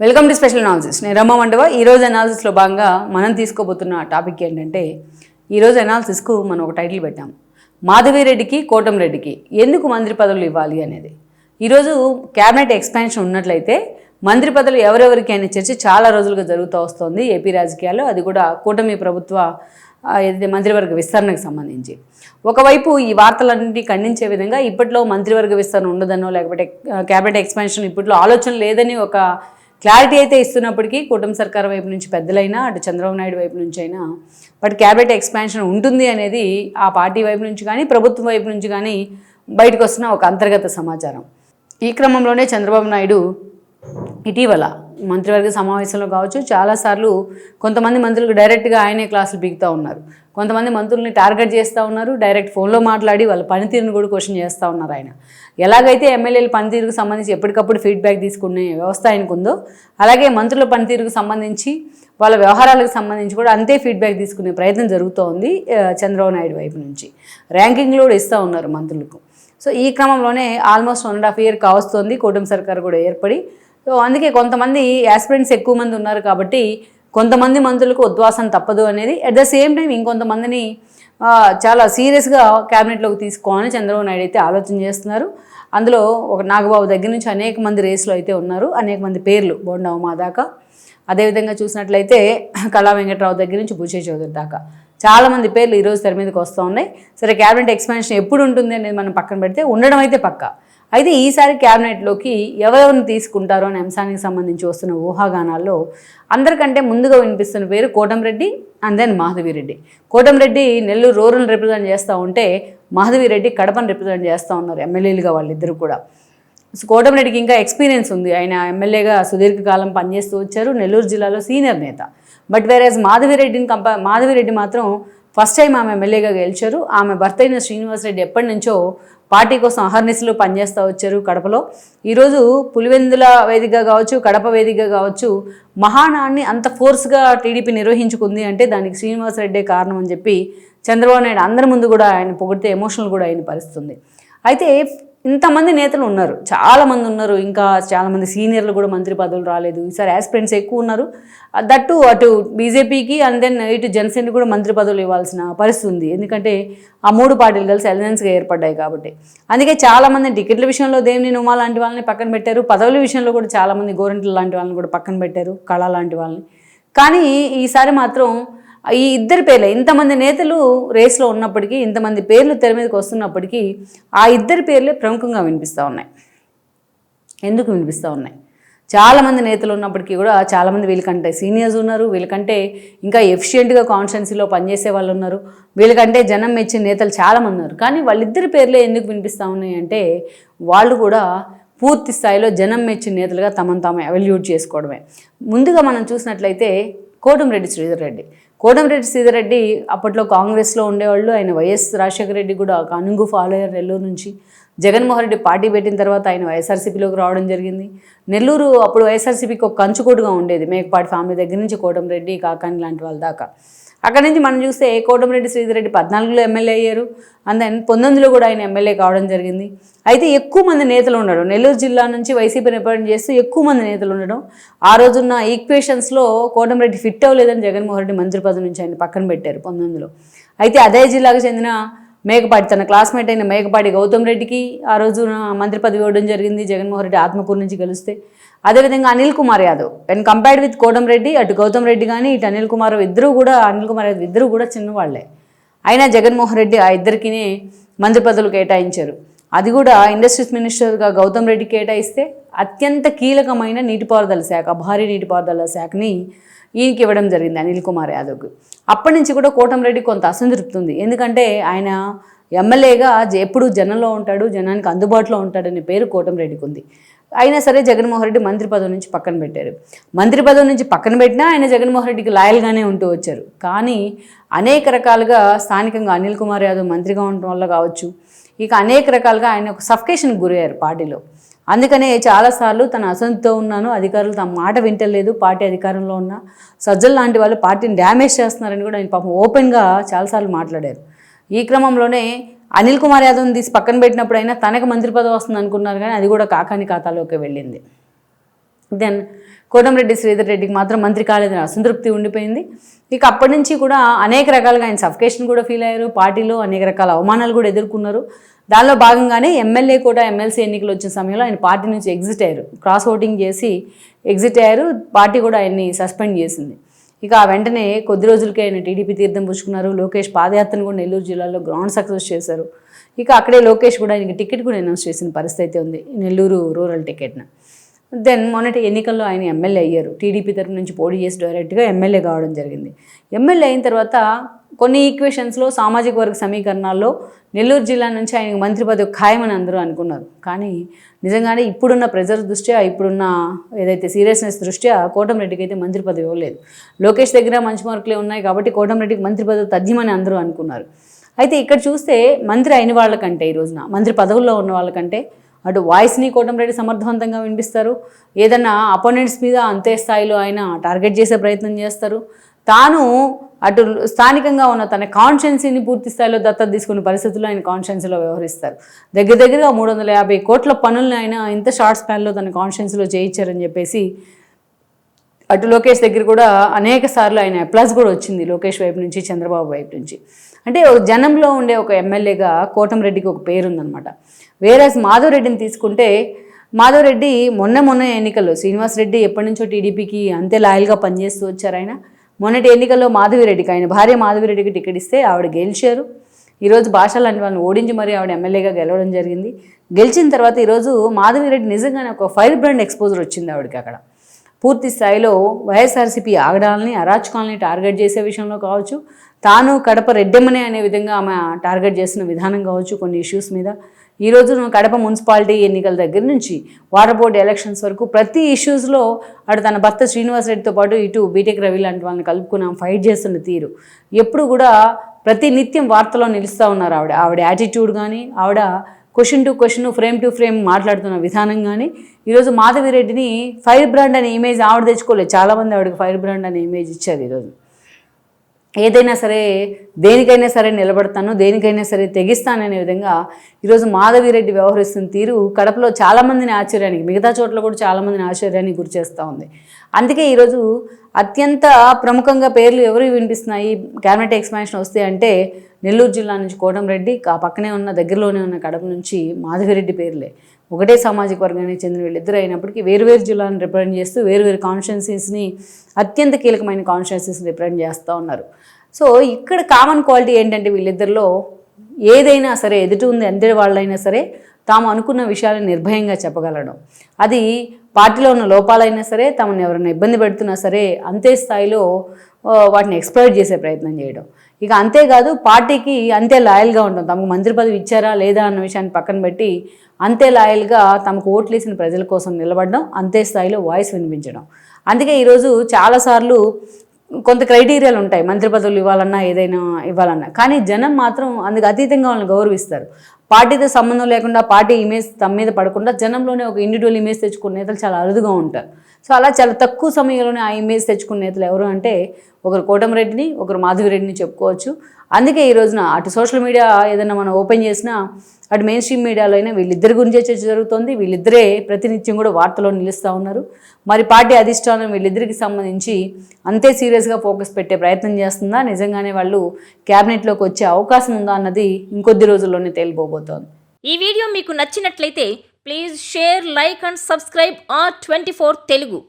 Welcome to special analysis నేను రమ్మ మండవ ఈరోజు అనాలిసిస్లో భాగంగా మనం తీసుకోబోతున్న టాపిక్ ఏంటంటే ఈరోజు అనాలిసిస్కు మనం ఒక టైటిల్ పెట్టాం. మాధవిరెడ్డికి కోటంరెడ్డికి ఎందుకు మంత్రి పదవులు ఇవ్వాలి అనేది. ఈరోజు క్యాబినెట్ ఎక్స్పాన్షన్ ఉన్నట్లయితే మంత్రి పదవులు ఎవరెవరికి అనే చర్చ చాలా రోజులుగా జరుగుతూ వస్తోంది ఏపీ రాజకీయాల్లో. అది కూడా కూటమి ప్రభుత్వ ఏదైతే మంత్రివర్గ విస్తరణకు సంబంధించి. ఒకవైపు ఈ వార్తలన్నింటినీ ఖండించే విధంగా ఇప్పట్లో మంత్రివర్గ విస్తరణ ఉండదనో లేకపోతే క్యాబినెట్ ఎక్స్పాన్షన్ ఇప్పట్లో ఆలోచన లేదని ఒక క్లారిటీ అయితే ఇస్తున్నప్పటికీ కూటమి సర్కార్ వైపు నుంచి పెద్దలైనా అటు చంద్రబాబు నాయుడు వైపు నుంచి అయినా బట్ క్యాబినెట్ ఎక్స్పాన్షన్ ఉంటుంది అనేది ఆ పార్టీ వైపు నుంచి కానీ ప్రభుత్వం వైపు నుంచి కానీ బయటకు వస్తున్న ఒక అంతర్గత సమాచారం. ఈ క్రమంలోనే చంద్రబాబు నాయుడు ఇటీవల మంత్రివర్గ సమావేశంలో కావచ్చు చాలాసార్లు కొంతమంది మంత్రులకు డైరెక్ట్గా ఆయనే క్లాసులు బిగుతూ ఉన్నారు. కొంతమంది మంత్రుల్ని టార్గెట్ చేస్తూ ఉన్నారు డైరెక్ట్ ఫోన్లో మాట్లాడి వాళ్ళ పనితీరుని కూడా క్వశ్చన్ చేస్తూ ఉన్నారు ఆయన. ఎలాగైతే ఎమ్మెల్యేల పనితీరుకు సంబంధించి ఎప్పటికప్పుడు ఫీడ్బ్యాక్ తీసుకునే వ్యవస్థ ఆయనకు ఉందో అలాగే మంత్రుల పనితీరుకు సంబంధించి వాళ్ళ వ్యవహారాలకు సంబంధించి కూడా అంతే ఫీడ్బ్యాక్ తీసుకునే ప్రయత్నం జరుగుతోంది చంద్రబాబు నాయుడు వైపు నుంచి. ర్యాంకింగ్లు కూడా ఇస్తూ ఉన్నారు మంత్రులకు. సో ఈ క్రమంలోనే almost one and half year కావస్తోంది కూటమి సర్కార్ కూడా ఏర్పడి సో అందుకే కొంతమంది యాస్పిరెంట్స్ ఎక్కువ మంది ఉన్నారు కాబట్టి కొంతమంది మంత్రులకు ఉద్వాసం తప్పదు అనేది. అట్ ద సేమ్ టైం ఇంకొంతమందిని చాలా సీరియస్గా క్యాబినెట్లోకి తీసుకోవాలని చంద్రబాబు నాయుడు అయితే ఆలోచన చేస్తున్నారు. అందులో ఒక నాగబాబు దగ్గర నుంచి అనేక మంది రేసులో అయితే ఉన్నారు. అనేక మంది పేర్లు బోండా ఉమా దాకా. అదేవిధంగా చూసినట్లయితే కళా వెంకట్రావు దగ్గర నుంచి భూషే చౌదరి దాకా. చాలా మంది పేర్లు ఈరోజు తెర మీదకి వస్తూ ఉన్నాయి. సరే క్యాబినెట్ ఎక్స్పాన్షన్ ఎప్పుడు ఉంటుంది అనేది మనం పక్కన పెడితే ఉండడం అయితే పక్క. అయితే ఈసారి క్యాబినెట్లోకి ఎవరెవరిని తీసుకుంటారో అనే అంశానికి సంబంధించి వస్తున్న ఊహాగానాల్లో అందరికంటే ముందుగా వినిపిస్తున్న పేరు Kotamreddy and then Madhavireddy. Kotamreddy Nellore rural represent చేస్తూ ఉంటే మాధవిరెడ్డి కడపను రిప్రజెంట్ చేస్తూ ఉన్నారు ఎమ్మెల్యేలుగా వాళ్ళిద్దరు కూడా. సో కోటంరెడ్డికి ఇంకా ఎక్స్పీరియన్స్ ఉంది. ఆయన ఎమ్మెల్యేగా సుదీర్ఘకాలం పనిచేస్తూ వచ్చారు నెల్లూరు జిల్లాలో సీనియర్ నేత. బట్ వేరేజ్ మాధవిరెడ్డిని కంప మాధవిరెడ్డి మాత్రం ఫస్ట్ టైం ఆమె ఎమ్మెల్యేగా గెలిచారు. ఆమె భర్త అయిన శ్రీనివాసరెడ్డి ఎప్పటి నుంచో పార్టీ కోసం అహర్నిశలు పనిచేస్తూ వచ్చారు కడపలో. ఈరోజు పులివెందుల వేదిక కావచ్చు కడప వేదికగా కావచ్చు మహానాన్ని అంత ఫోర్స్గా టీడీపీ నిర్వహించుకుంది అంటే దానికి శ్రీనివాసరెడ్డే కారణం అని చెప్పి చంద్రబాబు నాయుడు అందరి ముందు కూడా ఆయన పొగిడితే ఎమోషనల్ కూడా అయిన పరిస్థితుంది. అయితే ఇంతమంది నేతలు ఉన్నారు. చాలామంది ఉన్నారు. ఇంకా చాలామంది సీనియర్లు కూడా మంత్రి పదవులు రాలేదు. ఈసారి యాస్పిరెంట్స్ ఎక్కువ ఉన్నారు. దట్టు అటు బీజేపీకి అండ్ దెన్ ఇటు జనసేనకి కూడా మంత్రి పదవులు ఇవ్వాల్సిన పరిస్థితి ఉంది. ఎందుకంటే ఆ మూడు పార్టీలు కలిసి అలయన్స్గా ఏర్పడ్డాయి కాబట్టి. అందుకే చాలామంది టికెట్ల విషయంలో దేవిని ఉమా లాంటి వాళ్ళని పక్కన పెట్టారు. పదవుల విషయంలో కూడా చాలామంది గోరెంట్ల లాంటి వాళ్ళని కూడా పక్కన పెట్టారు. కళ లాంటి వాళ్ళని. కానీ ఈసారి మాత్రం ఈ ఇద్దరి పేర్లే. ఇంతమంది నేతలు రేస్లో ఉన్నప్పటికీ ఇంతమంది పేర్లు తెర మీదకి వస్తున్నప్పటికీ ఆ ఇద్దరి పేర్లే ప్రముఖంగా వినిపిస్తూ ఉన్నాయి. ఎందుకు వినిపిస్తూ ఉన్నాయి? చాలామంది నేతలు ఉన్నప్పటికీ కూడా చాలామంది వీళ్ళకంటే సీనియర్స్ ఉన్నారు వీళ్ళకంటే ఇంకా ఎఫిషియెంట్గా కాన్స్టెన్సీలో పనిచేసే వాళ్ళు ఉన్నారు వీళ్ళకంటే జనం మెచ్చిన నేతలు చాలామంది ఉన్నారు. కానీ వాళ్ళిద్దరి పేర్లే ఎందుకు వినిపిస్తూ ఉన్నాయి అంటే వాళ్ళు కూడా పూర్తి స్థాయిలో జనం మెచ్చిన నేతలుగా తమను తాము అవల్యూట్ చేసుకోవడమే. ముందుగా మనం చూసినట్లయితే కోటంరెడ్డి శ్రీధర్ రెడ్డి కోటంరెడ్డి శ్రీధర్ రెడ్డి అప్పట్లో కాంగ్రెస్లో ఉండేవాళ్ళు. ఆయన వైఎస్ రాజశేఖర రెడ్డి కూడా ఒక ఫాలో అయ్యారు నెల్లూరు నుంచి. జగన్మోహన్ రెడ్డి పార్టీ పెట్టిన తర్వాత ఆయన వైఎస్ఆర్సీపీలోకి రావడం జరిగింది. నెల్లూరు అప్పుడు వైఎస్ఆర్సీపీకి ఒక కంచుకోటుగా ఉండేది. మేకపాటి ఫ్యామిలీ దగ్గర నుంచి కోటంరెడ్డి కాకాని లాంటి వాళ్ళ దాకా. అక్కడ నుంచి మనం చూస్తే కోటమిరెడ్డి శ్రీధర్ రెడ్డి పద్నాలుగులో ఎమ్మెల్యే అయ్యారు. అండ్ దెన్ పంతొమ్మిదిలో కూడా ఆయన ఎమ్మెల్యే కావడం జరిగింది. అయితే ఎక్కువ మంది నేతలు ఉండడం నెల్లూరు జిల్లా నుంచి వైసీపీ రిప్రజెంట్ చేస్తూ ఎక్కువ మంది నేతలు ఉండడం ఆ రోజున్న ఈక్వేషన్స్లో కోటమిరెడ్డి ఫిట్ అవ్వలేదని జగన్మోహన్ రెడ్డి మంత్రి పదవి నుంచి ఆయన పక్కన పెట్టారు పంతొమ్మిదిలో అయితే అదే జిల్లాకు చెందిన మేకపాటి తన క్లాస్మేట్ అయిన మేకపాటి గౌతమ్ రెడ్డికి ఆ రోజు మంత్రి పదవి ఇవ్వడం జరిగింది జగన్మోహన్ రెడ్డి ఆత్మకూరు నుంచి గెలిస్తే. అదేవిధంగా Anil Kumar Yadav when compared with Kotam Reddy అటు గౌతమ్ రెడ్డి కానీ ఇటు అనిల్ కుమార్ ఇద్దరు కూడా అనిల్ కుమార్ యాదవ్ ఇద్దరు కూడా చిన్నవాళ్ళే. అయినా జగన్మోహన్ రెడ్డి ఆ ఇద్దరికి మంత్రి పదవులు కేటాయించారు. అది కూడా ఇండస్ట్రీస్ మినిస్టర్గా గౌతమ్ రెడ్డి కేటాయిస్తే అత్యంత కీలకమైన నీటిపారుదల శాఖ భారీ నీటిపారుదల శాఖని ఈయనకి ఇవ్వడం జరిగింది అనిల్ కుమార్ యాదవ్కి. అప్పటి నుంచి కూడా కోటంరెడ్డి కొంత అసంతృప్తి ఉంది. ఎందుకంటే ఆయన ఎమ్మెల్యేగా ఎప్పుడు జనంలో ఉంటాడు జనానికి అందుబాటులో ఉంటాడనే పేరు కోటంరెడ్డికి ఉంది. అయినా సరే జగన్మోహన్ రెడ్డి మంత్రి పదవి నుంచి పక్కన పెట్టారు. మంత్రి పదవి నుంచి పక్కన పెట్టినా ఆయన జగన్మోహన్ రెడ్డికి లాయల్గానే ఉంటూ వచ్చారు. కానీ అనేక రకాలుగా స్థానికంగా అనిల్ కుమార్ యాదవ్ మంత్రిగా ఉండటం వల్ల కావచ్చు ఇక అనేక రకాలుగా ఆయన ఒక సఫికేషన్కి గురయ్యారు పార్టీలో. అందుకనే చాలాసార్లు తన అసంతతో ఉన్నాను అధికారులు తమ మాట వింటలేదు పార్టీ అధికారంలో ఉన్న సజ్జలు లాంటి వాళ్ళు పార్టీని డ్యామేజ్ చేస్తున్నారని కూడా ఆయన పాపం ఓపెన్గా చాలాసార్లు మాట్లాడారు. ఈ క్రమంలోనే అనిల్ కుమార్ యాదవ్ని తీసి పక్కన పెట్టినప్పుడైనా తనకు మంత్రి పదవి వస్తుంది అనుకున్నారు కానీ అది కూడా కాకాని ఖాతాలోకి వెళ్ళింది. దెన్ కోటంరెడ్డి శ్రీధర్ రెడ్డికి మాత్రం మంత్రి కాలేదని అసంతృప్తి ఉండిపోయింది. ఇక అప్పటి నుంచి కూడా అనేక రకాలుగా ఆయన సఫికేషన్ కూడా ఫీల్ అయ్యారు. పార్టీలో అనేక రకాల అవమానాలు కూడా ఎదుర్కొన్నారు. దానిలో భాగంగానే ఎమ్మెల్యే కూడా ఎమ్మెల్సీ ఎన్నికలు వచ్చిన సమయంలో ఆయన పార్టీ నుంచి ఎగ్జిట్ అయ్యారు. క్రాస్ ఓటింగ్ చేసి ఎగ్జిట్ అయ్యారు. పార్టీ కూడా ఆయన్ని సస్పెండ్ చేసింది. ఇక ఆ వెంటనే కొద్ది రోజులకే ఆయన టీడీపీ తీర్థం పుచ్చుకున్నారు. లోకేష్ పాదయాత్రను కూడా నెల్లూరు జిల్లాలో గ్రౌండ్ సక్సెస్ చేశారు. ఇక అక్కడే లోకేష్ కూడా ఆయనకి టికెట్ కూడా అనౌన్స్ చేసిన పరిస్థితి అయితే ఉంది. నెల్లూరు రూరల్ టికెట్ను. దెన్ మొన్నటి ఎన్నికల్లో ఆయన ఎమ్మెల్యే అయ్యారు. టీడీపీ తరపు నుంచి పోటీ చేసి డైరెక్ట్గా ఎమ్మెల్యే కావడం జరిగింది. ఎమ్మెల్యే అయిన తర్వాత కొన్ని ఈక్వేషన్స్లో సామాజిక వర్గ సమీకరణాల్లో నెల్లూరు జిల్లా నుంచి ఆయనకు మంత్రి పదవి ఖాయమని అందరూ అనుకున్నారు. కానీ నిజంగానే ఇప్పుడున్న ప్రెజర్ దృష్ట్యా ఇప్పుడున్న ఏదైతే సీరియస్నెస్ దృష్ట్యా కోటంరెడ్డికి అయితే మంత్రి పదవి ఇవ్వలేదు. లోకేష్ దగ్గర మంచి మార్కులే ఉన్నాయి కాబట్టి కోటంరెడ్డికి మంత్రి పదవి తథ్యమని అందరూ అనుకున్నారు. అయితే ఇక్కడ చూస్తే మంత్రి అయిన వాళ్ళకంటే ఈ రోజున మంత్రి పదవుల్లో ఉన్న వాళ్ళకంటే అటు వాయిస్ని కోటంరెడ్డి సమర్థవంతంగా వినిపిస్తారు. ఏదన్నా అపోనెంట్స్ మీద అంతే స్థాయిలో ఆయన టార్గెట్ చేసే ప్రయత్నం చేస్తారు. తాను అటు స్థానికంగా ఉన్న తన కాన్షియన్సీని పూర్తి స్థాయిలో దత్తత తీసుకునే పరిస్థితుల్లో ఆయన కాన్షియన్సీలో వ్యవహరిస్తారు. దగ్గర దగ్గరగా మూడు వందల యాభై కోట్ల పనులను ఆయన ఇంత షార్ట్ స్పాన్లో తన కాన్షియన్సీలో చేయించారని చెప్పేసి అటు లోకేష్ దగ్గర కూడా అనేక సార్లు ఆయన ప్లస్ కూడా వచ్చింది లోకేష్ వైపు నుంచి చంద్రబాబు వైపు నుంచి. అంటే ఒక జనంలో ఉండే ఒక ఎమ్మెల్యేగా కోటంరెడ్డికి ఒక పేరు ఉందన్నమాట వేరేస్ మాధవరెడ్డిని తీసుకుంటే మాధవరెడ్డి మొన్న మొన్న ఎన్నికల్లో శ్రీనివాస్ రెడ్డి ఎప్పటి నుంచో టీడీపీకి అంతే లాయల్గా పనిచేస్తూ వచ్చారు ఆయన. మొన్నటి ఎన్నికల్లో మాధవిరెడ్డికి ఆయన భార్య మాధవిరెడ్డికి టికెట్ ఇస్తే ఆవిడ గెలిచారు. ఈరోజు భాష లాంటి వాళ్ళని ఓడించి మరి ఆవిడ ఎమ్మెల్యేగా గెలవడం జరిగింది. గెలిచిన తర్వాత ఈరోజు మాధవిరెడ్డి నిజంగానే ఒక ఫైర్ బ్రాండ్ ఎక్స్పోజర్ వచ్చింది ఆవిడకి అక్కడ. పూర్తి స్థాయిలో వైఎస్ఆర్సీపీ ఆగడాలని అరాచకాలని టార్గెట్ చేసే విషయంలో కావచ్చు తాను కడప రెడ్డెమ్మనే అనే విధంగా ఆమె టార్గెట్ చేసిన విధానం కావచ్చు కొన్ని ఇష్యూస్ మీద ఈరోజు కడప మున్సిపాలిటీ ఎన్నికల దగ్గర నుంచి వాటర్ బోర్డు ఎలక్షన్స్ వరకు ప్రతి ఇష్యూస్లో అటు తన భర్త శ్రీనివాసరెడ్డితో పాటు ఇటు బీటెక్ రవి లాంటి వాళ్ళని కలుపుకున్నాం ఫైట్ చేస్తున్న తీరు. ఎప్పుడు కూడా ప్రతి నిత్యం వార్తలో నిలుస్తూ ఉన్నారు ఆవిడ. ఆవిడ యాటిట్యూడ్ కానీ ఆవిడ question to question frame to frame మాట్లాడుతున్న విధానం కానీ ఈరోజు మాధవిరెడ్డిని ఫైర్ బ్రాండ్ అనే ఇమేజ్ ఆవిడ తెచ్చుకోలేదు. చాలామంది ఆవిడకి ఫైర్ బ్రాండ్ అనే ఇమేజ్ ఇచ్చారు ఈరోజు ఏదైనా సరే దేనికైనా సరే నిలబడతాను దేనికైనా సరే తెగిస్తాననే విధంగా ఈరోజు మాధవిరెడ్డి వ్యవహరిస్తున్న తీరు కడపలో చాలామందిని ఆశ్చర్యానికి మిగతా చోట్ల కూడా చాలామందిని ఆశ్చర్యానికి గురి చేస్తూ ఉంది. అందుకే ఈరోజు అత్యంత ప్రముఖంగా పేర్లు ఎవరు వినిపిస్తున్నాయి? క్యాబినెట్ ఎక్స్పాన్షన్ వస్తే అంటే నెల్లూరు జిల్లా నుంచి కోటంరెడ్డి ఆ పక్కనే ఉన్న దగ్గరలోనే ఉన్న కడప నుంచి మాధవిరెడ్డి పేర్లే. ఒకటే సామాజిక వర్గానికి చెందిన వీళ్ళిద్దరు అయినప్పటికీ వేరువేరు జిల్లాలను రిప్రజెంట్ చేస్తూ వేరువేరు కాన్స్టిట్యున్సీస్ని అత్యంత కీలకమైన కాన్స్టిట్యున్సీస్ని రిప్రజెంట్ చేస్తూ ఉన్నారు. సో ఇక్కడ కామన్ క్వాలిటీ ఏంటంటే వీళ్ళిద్దరిలో ఏదైనా సరే ఎదుటి ఉంది ఎందరి వాళ్ళైనా సరే తాము అనుకున్న విషయాలను నిర్భయంగా చెప్పగలడం. అది పార్టీలో ఉన్న లోపాలైనా సరే తమను ఎవరైనా ఇబ్బంది పెడుతున్నా సరే అంతే స్థాయిలో వాటిని ఎక్స్ప్లోర్ చేసే ప్రయత్నం చేయడం. ఇక అంతేకాదు పార్టీకి అంతే లాయల్గా ఉండడం. తమకు మంత్రి పదవి ఇచ్చారా లేదా అన్న విషయాన్ని పక్కన పెట్టి అంతే లాయల్గా తమకు ఓట్లేసిన ప్రజల కోసం నిలబడడం అంతే స్థాయిలో వాయిస్ వినిపించడం. అందుకే ఈరోజు చాలాసార్లు కొంత క్రైటీరియాలు ఉంటాయి. మంత్రి పదవులు ఇవ్వాలన్నా ఏదైనా ఇవ్వాలన్నా. కానీ జనం మాత్రం అందుకు అతీతంగా వాళ్ళని గౌరవిస్తారు. పార్టీతో సంబంధం లేకుండా పార్టీ ఇమేజ్ తమ మీద పడకుండా జనంలోనే ఒక ఇండివిజువల్ ఇమేజ్ తెచ్చుకునే నేతలు చాలా అరుదుగా ఉంటారు. సో అలా చాలా తక్కువ సమయంలోనే ఆ ఇమేజ్ తెచ్చుకున్న నేతలు ఎవరు అంటే ఒకరు కోటమిరెడ్డిని ఒకరు మాధవిరెడ్డిని చెప్పుకోవచ్చు. అందుకే ఈ రోజున అటు సోషల్ మీడియా ఏదైనా మనం ఓపెన్ చేసినా అటు మెయిన్ స్ట్రీమ్ మీడియాలో అయినా వీళ్ళిద్దరి గురించే చర్చ జరుగుతోంది. వీళ్ళిద్దరే ప్రతినిత్యం కూడా వార్తలో నిలుస్తూ ఉన్నారు. మరి పార్టీ అధిష్టానం వీళ్ళిద్దరికి సంబంధించి అంతే సీరియస్గా ఫోకస్ పెట్టే ప్రయత్నం చేస్తుందా? నిజంగానే వాళ్ళు క్యాబినెట్లోకి వచ్చే అవకాశం ఉందా అన్నది ఇంకొద్ది రోజుల్లోనే తేలిపోబోతోంది. ఈ వీడియో మీకు నచ్చినట్లయితే please share like and subscribe R twenty Telugu